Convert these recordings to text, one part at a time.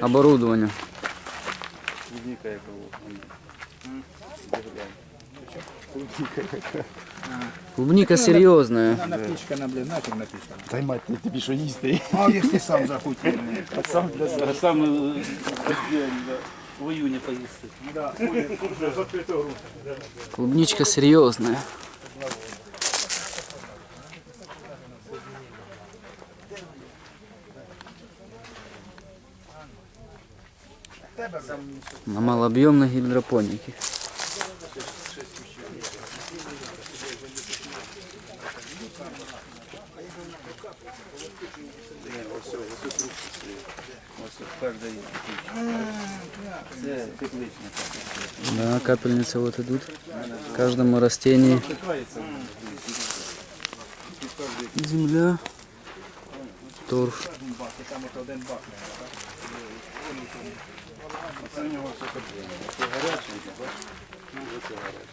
оборудования. Клубника якого. Клубника серьезная. Вона напічкана, блін, нафіг напічкана. Дай мать, ти- тобі що їсти? А якщо ти сам захотів. А сам для себе. А саме е, да, в июне поїсти. Да, ой, вже з відкритого гру. Клубничка серьезная. На малообъемной гидропонике. Да, капельницы вот идут. Каждому растению земля, торф. Це в нього все подвійне. Це гаряченьке, бачиш? Ну, це гаряче.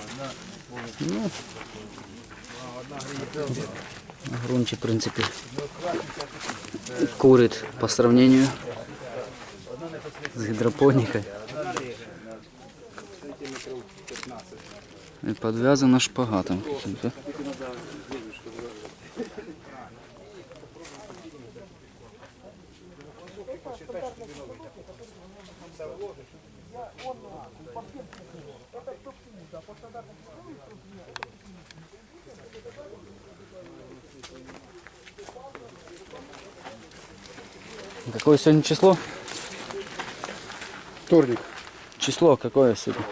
Одна Ну, на грунте, в принципе, курит по сравнению с гидропоникой. И подвязана шпагатом каким-то. Какое сегодня число? Вторник. Число какое сегодня?